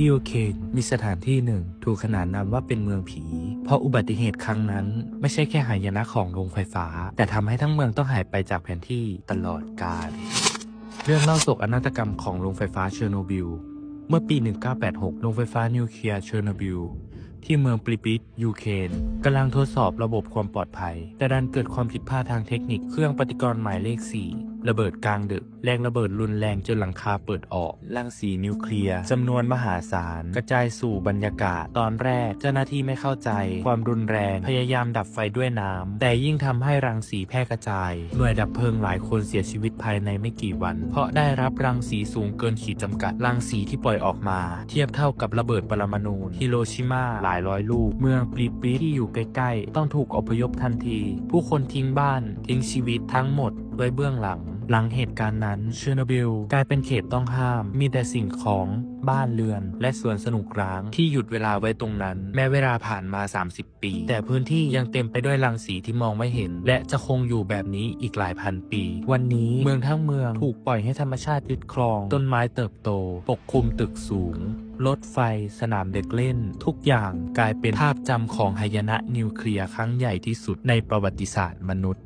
ที่ยูเครนมีสถานที่หนึ่ง ถูกขนานนามว่าเป็นเมืองผี เพราะอุบัติเหตุครั้งนั้น ไม่ใช่แค่หายนะของโรงไฟฟ้า แต่ทำให้ทั้งเมืองต้องหายไปจากแผนที่ตลอดกาลเรื่องเล่าโศกอนาฏกรรมของโรงไฟฟ้าเชอร์โนบิล เมื่อปี 1986 โรงไฟฟ้านิวเคลียร์เชอร์โนบิลที่เมืองปริปิตยูเครนกำลังทดสอบระบบความปลอดภัย แต่ดันเกิดความผิดพลาดทางเทคนิคเครื่องปฏิกรณ์หมายเลข 4 ระเบิดกลางดึก แรงระเบิดรุนแรงจนหลังคาเปิดออกรังสีนิวเคลียร์จำนวนมหาศาล กระจายสู่บรรยากาศ ตอนแรกเจ้าหน้าที่ไม่เข้าใจ ความรุนแรงพยายามดับไฟด้วยน้ำ แต่ยิ่งทำให้รังสีแพร่กระจาย หน่วยดับเพลิงหลายคนเสียชีวิตภายในไม่กี่วัน เพราะได้รับรังสีสูงเกินขีดจำกัด รังสีที่ปล่อยออกมา เทียบเท่ากับระเบิดปรมาณูฮิโรชิมาหลายร้อยลูก เมืองปริปิตที่อยู่ใกล้ๆ ต้องถูกอพยพทันที ผู้คนทิ้งบ้าน ทิ้งชีวิตทั้งหมด ไว้เบื้องหลัง หลังเหตุการณ์นั้นเชอร์โนบิลกลายเป็นเขตต้องห้าม มีแต่สิ่งของบ้านเรือน และสวนสนุกร้างที่หยุดเวลาไว้ตรงนั้น แม้เวลาผ่านมา 30 ปี แต่พื้นที่ยังเต็มไปด้วยรังสีที่มองไม่เห็น และจะคงอยู่แบบนี้อีกหลายพันปี วันนี้เมืองทั้งเมืองถูกปล่อยให้ธรรมชาติยึดครอง ต้นไม้เติบโต ปกคลุมตึกสูงรถไฟ สนามเด็กเล่น ทุกอย่างกลายเป็นภาพจำของหายนะนิวเคลียร์ครั้งใหญ่ที่สุดในประวัติศาสตร์มนุษย์